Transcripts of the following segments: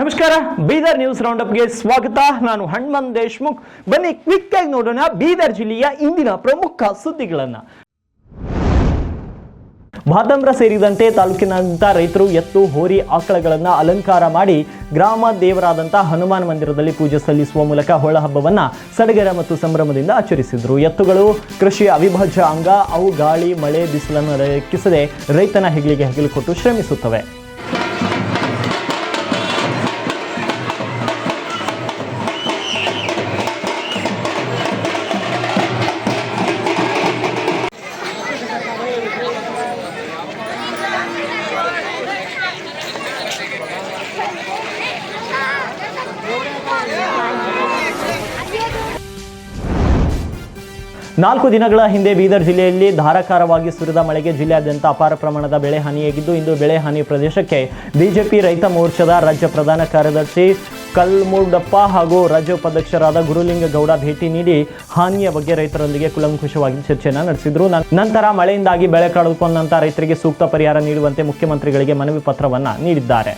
ನಮಸ್ಕಾರ, ಬೀದರ್ ನ್ಯೂಸ್ ರೌಂಡಪ್ಗೆ ಸ್ವಾಗತ. ನಾನು ಹಣ್ಮನ್ ದೇಶ್ಮುಖ್. ಬನ್ನಿ ಕ್ವಿಕ್ ಆಗಿ ನೋಡೋಣ ಬೀದರ್ ಜಿಲ್ಲೆಯ ಇಂದಿನ ಪ್ರಮುಖ ಸುದ್ದಿಗಳನ್ನ. ಬಾದಂಬ್ರ ಸೇರಿದಂತೆ ತಾಲೂಕಿನಾದ್ಯಂತ ರೈತರು ಎತ್ತು, ಹೋರಿ, ಆಕಳಗಳನ್ನು ಅಲಂಕಾರ ಮಾಡಿ ಗ್ರಾಮ ದೇವರಾದಂಥ ಹನುಮಾನ್ ಮಂದಿರದಲ್ಲಿ ಪೂಜೆ ಸಲ್ಲಿಸುವ ಮೂಲಕ ಹೊಳ ಹಬ್ಬವನ್ನ ಸಡಗರ ಮತ್ತು ಸಂಭ್ರಮದಿಂದ ಆಚರಿಸಿದರು. ಎತ್ತುಗಳು ಕೃಷಿಯ ಅವಿಭಾಜ್ಯ ಅಂಗ, ಅವು ಗಾಳಿ, ಮಳೆ, ಬಿಸಿಲನ್ನು ಲೆಕ್ಕಿಸದೆ ರೈತನ ಹೆಗಲಿಗೆ ಹೆಗಲು ಕೊಟ್ಟು ಶ್ರಮಿಸುತ್ತವೆ. ನಾಲ್ಕು ದಿನಗಳ ಹಿಂದೆ ಬೀದರ್ ಜಿಲ್ಲೆಯಲ್ಲಿ ಧಾರಾಕಾರವಾಗಿ ಸುರಿದ ಮಳೆಗೆ ಜಿಲ್ಲೆಯಾದ್ಯಂತ ಅಪಾರ ಪ್ರಮಾಣದ ಬೆಳೆ ಹಾನಿಯಾಗಿದ್ದು, ಇಂದು ಬೆಳೆ ಹಾನಿ ಪ್ರದೇಶಕ್ಕೆ ಬಿಜೆಪಿ ರೈತ ಮೋರ್ಚಾದ ರಾಜ್ಯ ಪ್ರಧಾನ ಕಾರ್ಯದರ್ಶಿ ಕಲ್ಮುಡಪ್ಪ ಹಾಗೂ ರಾಜ್ಯ ಉಪಾಧ್ಯಕ್ಷರಾದ ಗುರುಲಿಂಗಗೌಡ ಭೇಟಿ ನೀಡಿ ಹಾನಿಯ ಬಗ್ಗೆ ರೈತರೊಂದಿಗೆ ಕುಲಂಕುಷವಾಗಿ ಚರ್ಚೆಯನ್ನು ನಡೆಸಿದರು. ನಂತರ ಮಳೆಯಿಂದಾಗಿ ಬೆಳೆ ಕಳೆದುಕೊಂಡಂತ ರೈತರಿಗೆ ಸೂಕ್ತ ಪರಿಹಾರ ನೀಡುವಂತೆ ಮುಖ್ಯಮಂತ್ರಿಗಳಿಗೆ ಮನವಿ ಪತ್ರವನ್ನು ನೀಡಿದ್ದಾರೆ.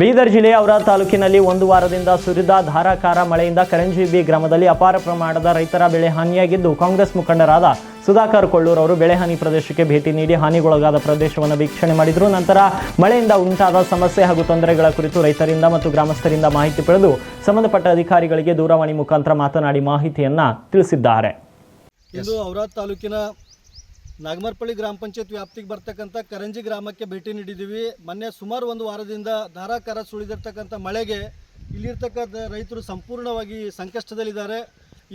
ಬೀದರ್ ಜಿಲ್ಲೆಯ ಔರಾದ್ ತಾಲೂಕಿನಲ್ಲಿ ಒಂದು ವಾರದಿಂದ ಸುರಿದ ಧಾರಾಕಾರ ಮಳೆಯಿಂದ ಕರಂಜಿಬಿ ಗ್ರಾಮದಲ್ಲಿ ಅಪಾರ ಪ್ರಮಾಣದ ರೈತರ ಬೆಳೆ ಹಾನಿಯಾಗಿದ್ದು ಕಾಂಗ್ರೆಸ್ ಮುಖಂಡರಾದ ಸುಧಾಕರ್ ಕೊಳ್ಳೂರ್ ಅವರು ಬೆಳೆಹಾನಿ ಪ್ರದೇಶಕ್ಕೆ ಭೇಟಿ ನೀಡಿ ಹಾನಿಗೊಳಗಾದ ಪ್ರದೇಶವನ್ನು ವೀಕ್ಷಣೆ ಮಾಡಿದರು. ನಂತರ ಮಳೆಯಿಂದ ಉಂಟಾದ ಸಮಸ್ಯೆ ಹಾಗೂ ತೊಂದರೆಗಳ ಕುರಿತು ರೈತರಿಂದ ಮತ್ತು ಗ್ರಾಮಸ್ಥರಿಂದ ಮಾಹಿತಿ ಪಡೆದು ಸಂಬಂಧಪಟ್ಟ ಅಧಿಕಾರಿಗಳಿಗೆ ದೂರವಾಣಿ ಮುಖಾಂತರ ಮಾತನಾಡಿ ಮಾಹಿತಿಯನ್ನು ತಿಳಿಸಿದ್ದಾರೆ. ಇದು ಔರಾದ್ ತಾಲೂಕಿನ ನಾಗಮರ್ಪಳ್ಳಿ ಗ್ರಾಮ ಪಂಚಾಯತ್ ವ್ಯಾಪ್ತಿಗೆ ಬರ್ತಕ್ಕಂಥ ಕರಂಜಿ ಗ್ರಾಮಕ್ಕೆ ಭೇಟಿ ನೀಡಿದ್ದೀವಿ. ಮೊನ್ನೆ ಸುಮಾರು ಒಂದು ವಾರದಿಂದ ಧಾರಾಕಾರ ಸುಳಿದಿರ್ತಕ್ಕಂಥ ಮಳೆಗೆ ಇಲ್ಲಿರ್ತಕ್ಕಂಥ ರೈತರು ಸಂಪೂರ್ಣವಾಗಿ ಸಂಕಷ್ಟದಲ್ಲಿದ್ದಾರೆ.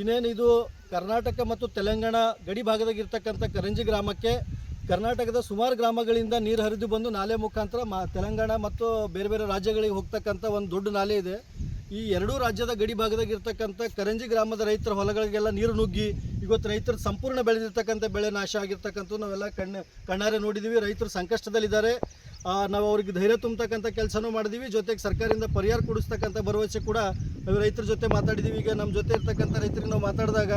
ಇನ್ನೇನು ಇದು ಕರ್ನಾಟಕ ಮತ್ತು ತೆಲಂಗಾಣ ಗಡಿ ಭಾಗದಾಗಿರ್ತಕ್ಕಂಥ ಕರಂಜಿ ಗ್ರಾಮಕ್ಕೆ ಕರ್ನಾಟಕದ ಸುಮಾರು ಗ್ರಾಮಗಳಿಂದ ನೀರು ಹರಿದು ಬಂದು ನಾಲೆ ಮುಖಾಂತರ ಮಾ ತೆಲಂಗಾಣ ಮತ್ತು ಬೇರೆ ಬೇರೆ ರಾಜ್ಯಗಳಿಗೆ ಹೋಗ್ತಕ್ಕಂಥ ಒಂದು ದೊಡ್ಡ ನಾಲೆ ಇದೆ. ಈ ಎರಡೂ ರಾಜ್ಯದ ಗಡಿ ಭಾಗದಾಗ ಇರ್ತಕ್ಕಂಥ ಕರಂಜಿ ಗ್ರಾಮದ ರೈತರ ಹೊಲಗಳಿಗೆಲ್ಲ ನೀರು ನುಗ್ಗಿ ಇವತ್ತು ರೈತರು ಸಂಪೂರ್ಣ ಬೆಳೆದಿರ್ತಕ್ಕಂಥ ಬೆಳೆ ನಾಶ ಆಗಿರ್ತಕ್ಕಂಥ ನಾವೆಲ್ಲ ಕಣ್ಣು, ಕಣ್ಣಾರೆ ನೋಡಿದ್ದೀವಿ ರೈತರು ಸಂಕಷ್ಟದಲ್ಲಿದ್ದಾರೆ. ನಾವು ಅವ್ರಿಗೆ ಧೈರ್ಯ ತುಂಬತಕ್ಕಂಥ ಕೆಲಸನೂ ಮಾಡಿದ್ದೀವಿ ಜೊತೆಗೆ ಸರ್ಕಾರದಿಂದ ಪರಿಹಾರ ಕೊಡಿಸ್ತಕ್ಕಂಥ ಭರವಸೆ ಕೂಡ ನಾವು ರೈತರ ಜೊತೆ ಮಾತಾಡಿದ್ದೀವಿ ಈಗ ನಮ್ಮ ಜೊತೆ ಇರ್ತಕ್ಕಂಥ ರೈತರಿಗೆ ನಾವು ಮಾತಾಡಿದಾಗ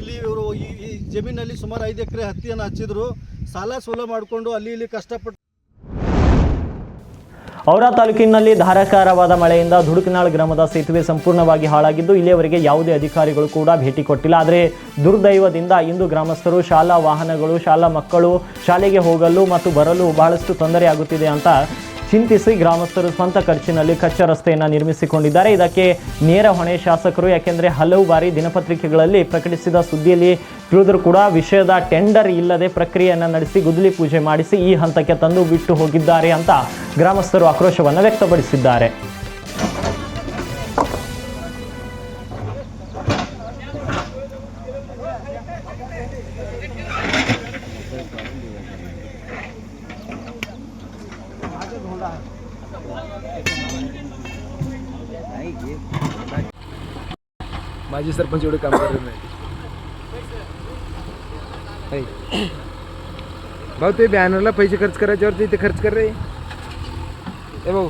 ಇಲ್ಲಿ ಇವರು ಈ ಈ ಜಮೀನಲ್ಲಿ ಸುಮಾರು ಐದು ಎಕರೆ ಹತ್ತಿಯನ್ನು ಹಚ್ಚಿದ್ರು. ಸಾಲ ಸೋಲ ಮಾಡಿಕೊಂಡು ಅಲ್ಲಿ ಇಲ್ಲಿ ಕಷ್ಟಪಟ್ಟು ಔರಾ ತಾಲೂಕಿನಲ್ಲಿ ಧಾರಾಕಾರವಾದ ಮಳೆಯಿಂದ ದುಡುಕನಾಳ್ ಗ್ರಾಮದ ಸೇತುವೆ ಸಂಪೂರ್ಣವಾಗಿ ಹಾಳಾಗಿದ್ದು, ಇಲ್ಲಿಯವರೆಗೆ ಯಾವುದೇ ಅಧಿಕಾರಿಗಳು ಕೂಡ ಭೇಟಿ ಕೊಟ್ಟಿಲ್ಲ. ಆದರೆ ದುರ್ದೈವದಿಂದ ಇಂದು ಗ್ರಾಮಸ್ಥರು ಶಾಲಾ ವಾಹನಗಳು, ಶಾಲಾ ಮಕ್ಕಳು ಶಾಲೆಗೆ ಹೋಗಲು ಮತ್ತು ಬರಲು ಬಹಳಷ್ಟು ತೊಂದರೆ ಆಗುತ್ತಿದೆ ಅಂತ ಚಿಂತಿಸಿ ಗ್ರಾಮಸ್ಥರು ಸ್ವಂತ ಖರ್ಚಿನಲ್ಲಿ ಕಚ್ಚಾ ರಸ್ತೆಯನ್ನು ನಿರ್ಮಿಸಿಕೊಂಡಿದ್ದಾರೆ. ಇದಕ್ಕೆ ನೇರ ಹೊಣೆ ಶಾಸಕರು, ಯಾಕೆಂದರೆ ಹಲವು ಬಾರಿ ದಿನಪತ್ರಿಕೆಗಳಲ್ಲಿ ಪ್ರಕಟಿಸಿದ ಸುದ್ದಿಯಲ್ಲಿ ತಿಳಿದರೂ ಕೂಡ ವಿಷಯದ ಟೆಂಡರ್ ಇಲ್ಲದೆ ಪ್ರಕ್ರಿಯೆಯನ್ನು ನಡೆಸಿ ಗುದ್ದಲಿ ಪೂಜೆ ಮಾಡಿಸಿ ಈ ಹಂತಕ್ಕೆ ತಂದು ಬಿಟ್ಟು ಹೋಗಿದ್ದಾರೆ ಅಂತ ಗ್ರಾಮಸ್ಥರು ಆಕ್ರೋಶವನ್ನು ವ್ಯಕ್ತಪಡಿಸಿದ್ದಾರೆ. माझी सरपंच एवढं काम करत नाही. भाऊ ते बॅनरला पैसे खर्च करायच्यावरती ते खर्च कर रे. ए भाऊ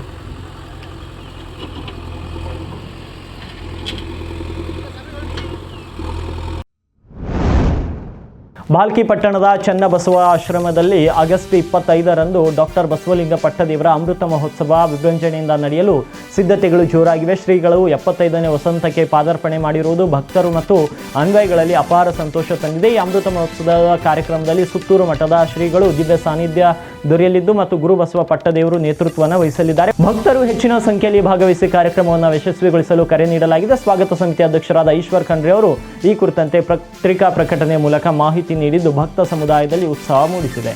ಬಾಲ್ಕಿ ಪಟ್ಟಣದ ಚನ್ನಬಸವ ಆಶ್ರಮದಲ್ಲಿ ಆಗಸ್ಟ್ ಇಪ್ಪತ್ತೈದರಂದು ಡಾಕ್ಟರ್ ಬಸವಲಿಂಗ ಪಟ್ಟದೇವರ ಅಮೃತ ಮಹೋತ್ಸವ ವಿಭಂಜನೆಯಿಂದ ನಡೆಯಲು ಸಿದ್ಧತೆಗಳು ಜೋರಾಗಿವೆ. ಶ್ರೀಗಳು ಎಪ್ಪತ್ತೈದನೇ ವಸಂತಕ್ಕೆ ಪಾದಾರ್ಪಣೆ ಮಾಡಿರುವುದು ಭಕ್ತರು ಮತ್ತು ಅನ್ವಯಗಳಲ್ಲಿ ಅಪಾರ ಸಂತೋಷ ತಂದಿದೆ. ಈ ಅಮೃತ ಮಹೋತ್ಸವದ ಕಾರ್ಯಕ್ರಮದಲ್ಲಿ ಸುತ್ತೂರು ಮಠದ ಶ್ರೀಗಳು ದಿವ್ಯ ಸಾನ್ನಿಧ್ಯ ದೊರೆಯಲಿದ್ದು ಮತ್ತು ಗುರು ಬಸವ ಪಟ್ಟದೇವರು ನೇತೃತ್ವವನ್ನು ವಹಿಸಲಿದ್ದಾರೆ. ಭಕ್ತರು ಹೆಚ್ಚಿನ ಸಂಖ್ಯೆಯಲ್ಲಿ ಭಾಗವಹಿಸಿ ಕಾರ್ಯಕ್ರಮವನ್ನು ಯಶಸ್ವಿಗೊಳಿಸಲು ಕರೆ ನೀಡಲಾಗಿದೆ. ಸ್ವಾಗತ ಸಮಿತಿ ಅಧ್ಯಕ್ಷರಾದ ಈಶ್ವರ್ ಖಂಡ್ರೆ ಅವರು ಈ ಕುರಿತಂತೆ ಪತ್ರಿಕಾ ಪ್ರಕಟಣೆ ಮೂಲಕ ಮಾಹಿತಿ ನೀಡಿದ್ದು ಭಕ್ತ ಸಮುದಾಯದಲ್ಲಿ ಉತ್ಸಾಹ ಮೂಡಿಸಿದೆ.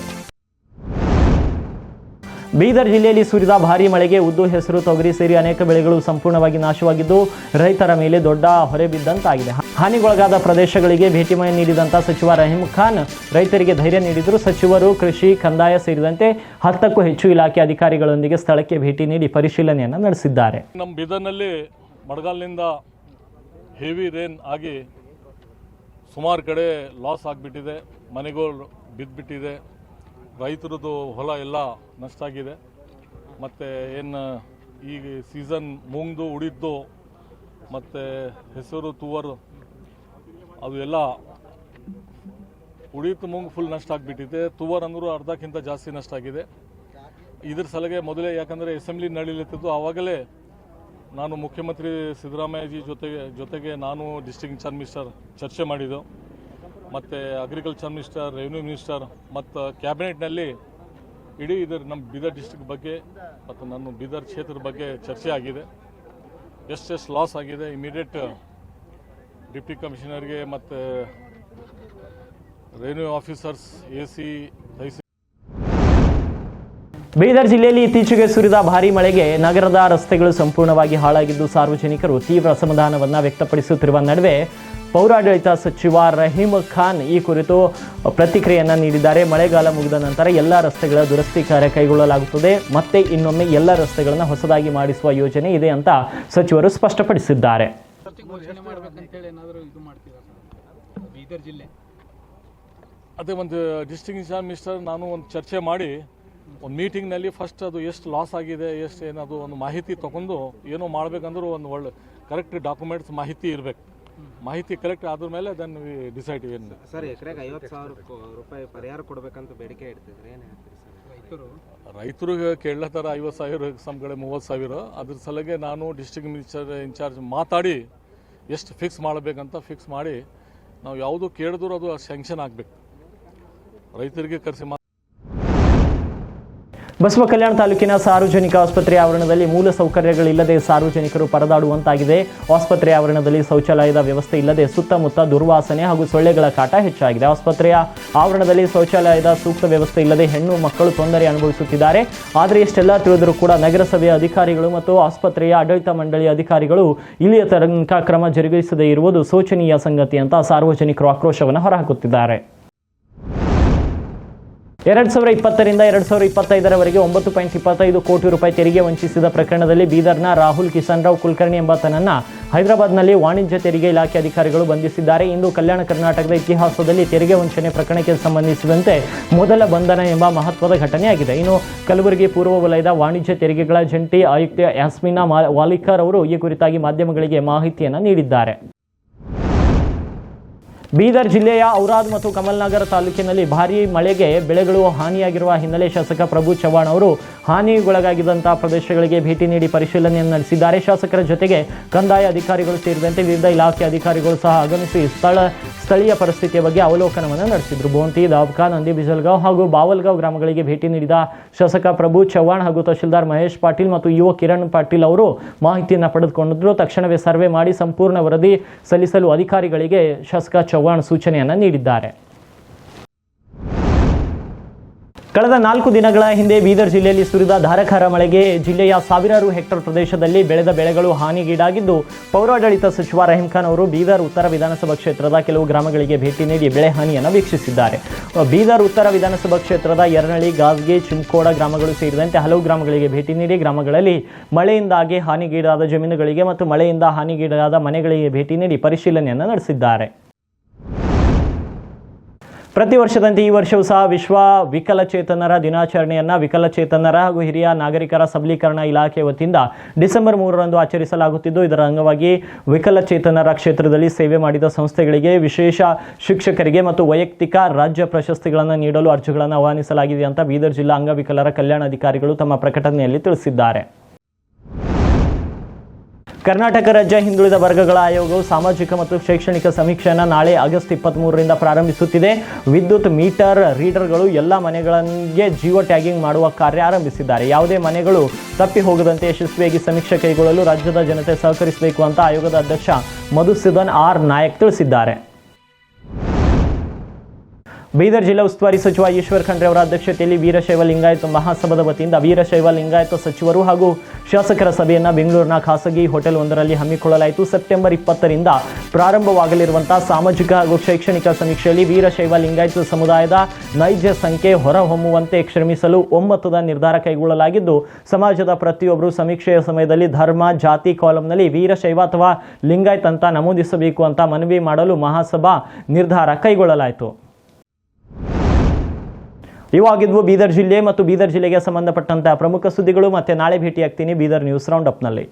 ಬೀದರ್ ಜಿಲ್ಲೆಯಲ್ಲಿ ಸುರಿದ ಭಾರೀ ಮಳೆಗೆ ಉದ್ದು ಹೆಸರು ತೊಗರಿ ಸೇರಿ ಅನೇಕ ಬೆಳೆಗಳು ಸಂಪೂರ್ಣವಾಗಿ ನಾಶವಾಗಿದ್ದು ರೈತರ ಮೇಲೆ ದೊಡ್ಡ ಹೊರೆ ಬಿದ್ದಂತಾಗಿದೆ. ಹಾನಿಗೊಳಗಾದ ಪ್ರದೇಶಗಳಿಗೆ ಭೇಟಿ ನೀಡಿದಂಥ ಸಚಿವ ರಹೀಂ ಖಾನ್, ರೈತರಿಗೆ ಧೈರ್ಯ ನೀಡಿದರು. ಸಚಿವರು ಕೃಷಿ, ಕಂದಾಯ ಸೇರಿದಂತೆ ಹತ್ತಕ್ಕೂ ಹೆಚ್ಚು ಇಲಾಖೆ ಅಧಿಕಾರಿಗಳೊಂದಿಗೆ ಸ್ಥಳಕ್ಕೆ ಭೇಟಿ ನೀಡಿ ಪರಿಶೀಲನೆಯನ್ನು ನಡೆಸಿದ್ದಾರೆ. ನಮ್ಮ ಬೀದರ್ನಲ್ಲಿ ಮಳೆಗಾಲದಿಂದ ಹೆವಿ ರೇನ್ ಆಗಿ ಸುಮಾರು ಕಡೆ ಲಾಸ್ ಆಗಿಬಿಟ್ಟಿದೆ. ಮನೆಗಳು ಬಿದ್ದುಬಿಟ್ಟಿದೆ ರೈತರದ್ದು ಹೊಲ ಎಲ್ಲ ನಷ್ಟ ಆಗಿದೆ. ಮತ್ತು ಏನು ಈಗ ಸೀಸನ್ ಮುಂಗ್ದು ಉಳಿದ್ದು ಮತ್ತು ಹೆಸರು, ತುವರು ಅದು ಎಲ್ಲ ಉಳಿತು ಮುಂಗ್ ಫುಲ್ ನಷ್ಟ ಆಗಿಬಿಟ್ಟಿದೆ. ತುವರ್ ಅಂದರೂ ಅರ್ಧಕ್ಕಿಂತ ಜಾಸ್ತಿ ನಷ್ಟ ಆಗಿದೆ. ಇದ್ರ ಸಲಗೆ ಮೊದಲೇ ಯಾಕಂದರೆ ಅಸೆಂಬ್ಲಿ ನಡೀಲಿತ್ತಿದ್ದು ಆವಾಗಲೇ ನಾನು ಮುಖ್ಯಮಂತ್ರಿ ಸಿದ್ದರಾಮಯ್ಯಜಿ ಜೊತೆಗೆ ಜೊತೆಗೆ ನಾನು ಡಿಸ್ಟಿಕ್ ಇನ್ಚಾರ್ಜ್ ಮಿನಿಸ್ಟರ್ ಚರ್ಚೆ ಮಾಡಿದ್ದು. ಮತ್ತು ಅಗ್ರಿಕಲ್ಚರ್ ಮಿನಿಸ್ಟರ್ ರೆವಿನ್ಯೂ ಮಿನಿಸ್ಟರ್ ಮತ್ತು ಕ್ಯಾಬಿನೆಟ್ನಲ್ಲಿ ಇಡೀ ಇದರ ನಮ್ಮ ಬೀದರ್ ಡಿಸ್ಟಿಕ್ ಬಗ್ಗೆ ಮತ್ತು ನನ್ನ ಬೀದರ್ ಕ್ಷೇತ್ರದ ಬಗ್ಗೆ ಚರ್ಚೆ ಆಗಿದೆ. ಎಷ್ಟೆಷ್ಟು ಲಾಸ್ ಆಗಿದೆ ಇಮಿಡಿಯೇಟ್ ಡಿಪ್ಟಿ ಕಮಿಷನರ್ಗೆ ಮತ್ತು revenue officers A C Bidar ಜಿಲ್ಲೆಯಲ್ಲಿ ಇತ್ತೀಚೆಗೆ ಸುರಿದ ಭಾರೀ ಮಳೆಗೆ ನಗರದ ರಸ್ತೆಗಳು ಸಂಪೂರ್ಣವಾಗಿ ಹಾಳಾಗಿದ್ದು ಸಾರ್ವಜನಿಕರು ತೀವ್ರ ಅಸಮಾಧಾನವನ್ನು ವ್ಯಕ್ತಪಡಿಸುತ್ತಿರುವ ನಡುವೆ ಪೌರಾಡಳಿತ ಸಚಿವ ರಹೀಮ್ ಖಾನ್ ಈ ಕುರಿತು ಪ್ರತಿಕ್ರಿಯೆಯನ್ನು ನೀಡಿದ್ದಾರೆ. ಮಳೆಗಾಲ ಮುಗಿದ ನಂತರ ಎಲ್ಲ ರಸ್ತೆಗಳ ದುರಸ್ತಿ ಕಾರ್ಯ ಕೈಗೊಳ್ಳಲಾಗುತ್ತದೆ. ಮತ್ತೆ ಇನ್ನೊಮ್ಮೆ ಎಲ್ಲ ರಸ್ತೆಗಳನ್ನು ಹೊಸದಾಗಿ ಮಾಡಿಸುವ ಯೋಜನೆ ಇದೆ ಅಂತ ಸಚಿವರು ಸ್ಪಷ್ಟಪಡಿಸಿದ್ದಾರೆ. ಘೋಷಣೆ ಮಾಡ್ಬೇಕಂತೇಳಿ ಏನಾದರೂ ಇದು ಮಾಡ್ತಿದ್ದಾರೆ ಬೀದರ್ ಜಿಲ್ಲೆ. ಅದೇ ಒಂದು ಡಿಸ್ಟ್ರಿಕ್ಟ್ ಇನ್ಚಾರ್ಜ್ ಮಿನಿಸ್ಟರ್ ನಾನು ಒಂದು ಚರ್ಚೆ ಮಾಡಿ ಒಂದು ಮೀಟಿಂಗ್ನಲ್ಲಿ ಫಸ್ಟ್ ಅದು ಎಷ್ಟು ಲಾಸ್ ಆಗಿದೆ ಎಷ್ಟು ಏನದು ಒಂದು ಮಾಹಿತಿ ತೊಗೊಂಡು ಏನೋ ಮಾಡ್ಬೇಕಂದ್ರೂ ಒಂದು ಒಳ್ಳೆ ಕರೆಕ್ಟ್ ಡಾಕ್ಯುಮೆಂಟ್ಸ್ ಮಾಹಿತಿ ಇರಬೇಕು. ಮಾಹಿತಿ ಕರೆಕ್ಟ್ ಆದ್ರ ಮೇಲೆ ದೆನ್ ವಿ ಡಿಸೈಡ್ ಏನು. ಸರ್ ಎಕರೆಗೆ ಐವತ್ತು ಸಾವಿರ ರೂಪಾಯಿ ಪರಿಹಾರ ಕೊಡಬೇಕಂತ ಬೇಡಿಕೆ ಇಡ್ತಿದ್ರೆ ಏನು ಹೇಳ್ತೀರಿ ಸರ್? ರೈತರು? ರೈತರಿಗೆ ಕೇಳತ್ತಾರ ಐವತ್ತು ಸಾವಿರ ಸಮ್ ಕಡೆ ಮೂವತ್ತು ಸಾವಿರ. ಅದ್ರ ಸಲಗೆ ನಾನು ಡಿಸ್ಟ್ರಿಕ್ಟ್ ಮಿನಿಸ್ಟರ್ ಇನ್ಚಾರ್ಜ್ ಮಾತಾಡಿ ಎಷ್ಟು ಫಿಕ್ಸ್ ಮಾಡಬೇಕಂತ ಫಿಕ್ಸ್ ಮಾಡಿ ನಾವು ಯಾವುದು ಕೇಳಿದ್ರು ಅದು ಸ್ಯಾಂಕ್ಷನ್ ಆಗಬೇಕು. ರೈತರಿಗೆ ಕರೆಸಿ ಬಸವ ಕಲ್ಯಾಣ ತಾಲೂಕಿನ ಸಾರ್ವಜನಿಕ ಆಸ್ಪತ್ರೆ ಆವರಣದಲ್ಲಿ ಮೂಲ ಸೌಕರ್ಯಗಳಿಲ್ಲದೆ ಸಾರ್ವಜನಿಕರು ಪರದಾಡುವಂತಾಗಿದೆ. ಆಸ್ಪತ್ರೆ ಆವರಣದಲ್ಲಿ ಶೌಚಾಲಯದ ವ್ಯವಸ್ಥೆ ಇಲ್ಲದೆ ಸುತ್ತಮುತ್ತ ದುರ್ವಾಸನೆ ಹಾಗೂ ಸೊಳ್ಳೆಗಳ ಕಾಟ ಹೆಚ್ಚಾಗಿದೆ. ಆಸ್ಪತ್ರೆಯ ಆವರಣದಲ್ಲಿ ಶೌಚಾಲಯದ ಸೂಕ್ತ ವ್ಯವಸ್ಥೆ ಇಲ್ಲದೆ ಹೆಣ್ಣು ಮಕ್ಕಳು ತೊಂದರೆ ಅನುಭವಿಸುತ್ತಿದ್ದಾರೆ. ಆದರೆ ಇಷ್ಟೆಲ್ಲ ತಿಳಿದರೂ ಕೂಡ ನಗರಸಭೆಯ ಅಧಿಕಾರಿಗಳು ಮತ್ತು ಆಸ್ಪತ್ರೆಯ ಆಡಳಿತ ಮಂಡಳಿಯ ಅಧಿಕಾರಿಗಳು ಇಲ್ಲಿಯ ತನಕ ಕ್ರಮ ಜರುಗಿಸದೇ ಇರುವುದು ಶೋಚನೀಯ ಸಂಗತಿ ಅಂತ ಸಾರ್ವಜನಿಕರು ಆಕ್ರೋಶವನ್ನು ಹೊರಹಾಕುತ್ತಿದ್ದಾರೆ. ಎರಡ್ ಸಾವಿರ ಇಪ್ಪತ್ತರಿಂದ ಎರಡು ಸಾವಿರ ಇಪ್ಪತ್ತೈದರವರೆಗೆ ಒಂಬತ್ತು ಪಾಯಿಂಟ್ ಇಪ್ಪತ್ತೈದು ಕೋಟಿ ರೂಪಾಯಿ ತೆರಿಗೆ ವಂಚಿಸಿದ ಪ್ರಕರಣದಲ್ಲಿ ಬೀದರ್ನ ರಾಹುಲ್ ಕಿಸನ್ ರಾವ್ ಕುಲಕರ್ಣಿ ಎಂಬಾತನನ್ನ ಹೈದರಾಬಾದ್ನಲ್ಲಿ ವಾಣಿಜ್ಯ ತೆರಿಗೆ ಇಲಾಖೆ ಅಧಿಕಾರಿಗಳು ಬಂಧಿಸಿದ್ದಾರೆ. ಇಂದು ಕಲ್ಯಾಣ ಕರ್ನಾಟಕದ ಇತಿಹಾಸದಲ್ಲಿ ತೆರಿಗೆ ವಂಚನೆ ಪ್ರಕರಣಕ್ಕೆ ಸಂಬಂಧಿಸಿದಂತೆ ಮೊದಲ ಬಂಧನ ಎಂಬ ಮಹತ್ವದ ಘಟನೆಯಾಗಿದೆ. ಇನ್ನು ಕಲಬುರಗಿ ಪೂರ್ವ ವಲಯದ ವಾಣಿಜ್ಯ ತೆರಿಗೆಗಳ ಜಂಟಿ ಆಯುಕ್ತ ಯಾಸ್ಮಿನಾ ವಾಲಿಕರ್ ಅವರು ಈ ಕುರಿತಾಗಿ ಮಾಧ್ಯಮಗಳಿಗೆ ಮಾಹಿತಿಯನ್ನು ನೀಡಿದ್ದಾರೆ. ಬೀದರ್ ಜಿಲ್ಲೆಯ ಔರಾದ್ ಮತ್ತು ಕಮಲ್ನಗರ ತಾಲೂಕಿನಲ್ಲಿ ಭಾರೀ ಮಳೆಗೆ ಬೆಳೆಗಳು ಹಾನಿಯಾಗಿರುವ ಹಿನ್ನೆಲೆ ಶಾಸಕ ಪ್ರಭು ಚವ್ಹಾಣ್ ಅವರು ಹಾನಿಗೊಳಗಾಗಿದ್ದಂತಹ ಪ್ರದೇಶಗಳಿಗೆ ಭೇಟಿ ನೀಡಿ ಪರಿಶೀಲನೆಯನ್ನು ನಡೆಸಿದ್ದಾರೆ. ಶಾಸಕರ ಜೊತೆಗೆ ಕಂದಾಯ ಅಧಿಕಾರಿಗಳು ಸೇರಿದಂತೆ ವಿವಿಧ ಇಲಾಖೆ ಅಧಿಕಾರಿಗಳು ಸಹ ಆಗಮಿಸಿ ಸ್ಥಳ, ಸ್ಥಳೀಯ ಪರಿಸ್ಥಿತಿಯ ಬಗ್ಗೆ ಅವಲೋಕನವನ್ನು ನಡೆಸಿದರು. ಬೋಂತಿ ದಾಬ್ಕಾ ನಂದಿ, ಬಿಜಲ್ಗಾಂವ್ ಹಾಗೂ ಬಾವಲ್ಗಾವ್ ಗ್ರಾಮಗಳಿಗೆ ಭೇಟಿ ನೀಡಿದ ಶಾಸಕ ಪ್ರಭು ಚವ್ಹಾಣ್ ಹಾಗೂ ತಹಶೀಲ್ದಾರ್ ಮಹೇಶ್ ಪಾಟೀಲ್ ಮತ್ತು ಯುವ ಕಿರಣ್ ಪಾಟೀಲ್ ಅವರು ಮಾಹಿತಿಯನ್ನು ಪಡೆದುಕೊಂಡಿದ್ರು. ತಕ್ಷಣವೇ ಸರ್ವೆ ಮಾಡಿ ಸಂಪೂರ್ಣ ವರದಿ ಸಲ್ಲಿಸಲು ಅಧಿಕಾರಿಗಳಿಗೆ ಶಾಸಕ ಚವ್ಹಾಣ್ ಸೂಚನೆಯನ್ನು ನೀಡಿದ್ದಾರೆ. ಕಳೆದ ನಾಲ್ಕು ದಿನಗಳ ಹಿಂದೆ ಬೀದರ್ ಜಿಲ್ಲೆಯಲ್ಲಿ ಸುರಿದ ಧಾರಾಕಾರ ಮಳೆಗೆ ಜಿಲ್ಲೆಯ ಸಾವಿರಾರು ಹೆಕ್ಟರ್ ಪ್ರದೇಶದಲ್ಲಿ ಬೆಳೆದ ಬೆಳೆಗಳು ಹಾನಿಗೀಡಾಗಿದ್ದು, ಪೌರಾಡಳಿತ ಸಚಿವ ರಹೀಂ ಖಾನ್ ಅವರು ಬೀದರ್ ಉತ್ತರ ವಿಧಾನಸಭಾ ಕ್ಷೇತ್ರದ ಕೆಲವು ಗ್ರಾಮಗಳಿಗೆ ಭೇಟಿ ನೀಡಿ ಬೆಳೆ ಹಾನಿಯನ್ನು ವೀಕ್ಷಿಸಿದ್ದಾರೆ. ಬೀದರ್ ಉತ್ತರ ವಿಧಾನಸಭಾ ಕ್ಷೇತ್ರದ ಎರನಳ್ಳಿ ಗಾಜ್ಗೆ ಚಿಮ್ಕೋಡ ಗ್ರಾಮಗಳು ಸೇರಿದಂತೆ ಹಲವು ಗ್ರಾಮಗಳಿಗೆ ಭೇಟಿ ನೀಡಿ ಗ್ರಾಮಗಳಲ್ಲಿ ಮಳೆಯಿಂದಾಗಿ ಹಾನಿಗೀಡಾದ ಜಮೀನುಗಳಿಗೆ ಮತ್ತು ಮಳೆಯಿಂದ ಹಾನಿಗೀಡಾದ ಮನೆಗಳಿಗೆ ಭೇಟಿ ನೀಡಿ ಪರಿಶೀಲನೆಯನ್ನು ನಡೆಸಿದ್ದಾರೆ. ಪ್ರತಿ ವರ್ಷದಂತೆ ಈ ವರ್ಷವೂ ಸಹ ವಿಶ್ವ ವಿಕಲಚೇತನರ ದಿನಾಚರಣೆಯನ್ನು ವಿಕಲಚೇತನರ ಹಾಗೂ ಹಿರಿಯ ನಾಗರಿಕರ ಸಬಲೀಕರಣ ಇಲಾಖೆ ವತಿಯಿಂದ ಡಿಸೆಂಬರ್ ಮೂರರಂದು ಆಚರಿಸಲಾಗುತ್ತಿದ್ದು, ಇದರ ಅಂಗವಾಗಿ ವಿಕಲಚೇತನರ ಕ್ಷೇತ್ರದಲ್ಲಿ ಸೇವೆ ಮಾಡಿದ ಸಂಸ್ಥೆಗಳಿಗೆ ವಿಶೇಷ ಶಿಕ್ಷಕರಿಗೆ ಮತ್ತು ವೈಯಕ್ತಿಕ ರಾಜ್ಯ ಪ್ರಶಸ್ತಿಗಳನ್ನು ನೀಡಲು ಅರ್ಜಿಗಳನ್ನು ಆಹ್ವಾನಿಸಲಾಗಿದೆ ಅಂತ ಬೀದರ್ ಜಿಲ್ಲಾ ಅಂಗವಿಕಲರ ಕಲ್ಯಾಣಾಧಿಕಾರಿಗಳು ತಮ್ಮ ಪ್ರಕಟಣೆಯಲ್ಲಿ ತಿಳಿಸಿದ್ದಾರೆ. ಕರ್ನಾಟಕ ರಾಜ್ಯ ಹಿಂದುಳಿದ ವರ್ಗಗಳ ಆಯೋಗವು ಸಾಮಾಜಿಕ ಮತ್ತು ಶೈಕ್ಷಣಿಕ ಸಮೀಕ್ಷೆಯನ್ನು ನಾಳೆ ಆಗಸ್ಟ್ ಇಪ್ಪತ್ತ್ಮೂರರಿಂದ ಪ್ರಾರಂಭಿಸುತ್ತಿದೆ. ವಿದ್ಯುತ್ ಮೀಟರ್, ರೀಡರ್ಗಳು ಎಲ್ಲ ಮನೆಗಳಿಗೆ ಜಿಯೋ ಟ್ಯಾಗಿಂಗ್ ಮಾಡುವ ಕಾರ್ಯ ಆರಂಭಿಸಿದ್ದಾರೆ. ಯಾವುದೇ ಮನೆಗಳು ತಪ್ಪಿ ಹೋಗದಂತೆ ಯಶಸ್ವಿಯಾಗಿ ಸಮೀಕ್ಷೆ ಕೈಗೊಳ್ಳಲು ರಾಜ್ಯದ ಜನತೆ ಸಹಕರಿಸಬೇಕು ಅಂತ ಆಯೋಗದ ಅಧ್ಯಕ್ಷ ಮಧುಸೂದನ್ ಆರ್ ನಾಯಕ್ ತಿಳಿಸಿದ್ದಾರೆ. ಬೀದರ್ ಜಿಲ್ಲಾ ಉಸ್ತುವಾರಿ ಸಚಿವ ಈಶ್ವರ್ ಖಂಡ್ರೆ ಅವರ ಅಧ್ಯಕ್ಷತೆಯಲ್ಲಿ ವೀರಶೈವ ಲಿಂಗಾಯತ ಮಹಾಸಭದ ವತಿಯಿಂದ ವೀರಶೈವ ಲಿಂಗಾಯತ ಸಚಿವರು ಹಾಗೂ ಶಾಸಕರ ಸಭೆಯನ್ನು ಬೆಂಗಳೂರಿನ ಖಾಸಗಿ ಹೋಟೆಲ್ ಒಂದರಲ್ಲಿ ಹಮ್ಮಿಕೊಳ್ಳಲಾಯಿತು. ಸೆಪ್ಟೆಂಬರ್ ಇಪ್ಪತ್ತರಿಂದ ಪ್ರಾರಂಭವಾಗಲಿರುವಂತಹ ಸಾಮಾಜಿಕ ಹಾಗೂ ಶೈಕ್ಷಣಿಕ ಸಮೀಕ್ಷೆಯಲ್ಲಿ ವೀರಶೈವ ಲಿಂಗಾಯತ ಸಮುದಾಯದ ನೈಜ ಸಂಖ್ಯೆ ಹೊರಹೊಮ್ಮುವಂತೆ ಶ್ರಮಿಸಲು ಒಮ್ಮತದ ನಿರ್ಧಾರ ಕೈಗೊಳ್ಳಲಾಗಿದ್ದು, ಸಮಾಜದ ಪ್ರತಿಯೊಬ್ಬರು ಸಮೀಕ್ಷೆಯ ಸಮಯದಲ್ಲಿ ಧರ್ಮ, ಜಾತಿ ಕಾಲಂನಲ್ಲಿ ವೀರಶೈವ ಅಥವಾ ಲಿಂಗಾಯತ್ ಅಂತ ನಮೂದಿಸಬೇಕು ಅಂತ ಮನವಿ ಮಾಡಲು ಮಹಾಸಭಾ ನಿರ್ಧಾರ ಕೈಗೊಳ್ಳಲಾಯಿತು. ಇವಾಗಿದ್ವು ಬೀದರ್ ಜಿಲ್ಲೆ ಮತ್ತು ಬೀದರ್ ಜಿಲ್ಲೆಗೆ ಸಂಬಂಧಪಟ್ಟಂತಹ ಪ್ರಮುಖ ಸುದ್ದಿಗಳು. ಮತ್ತೆ ನಾಳೆ ಭೇಟಿಯಾಗ್ತೀನಿ ಬೀದರ್ ನ್ಯೂಸ್ ರೌಂಡ್ ಅಪ್ನಲ್ಲಿ.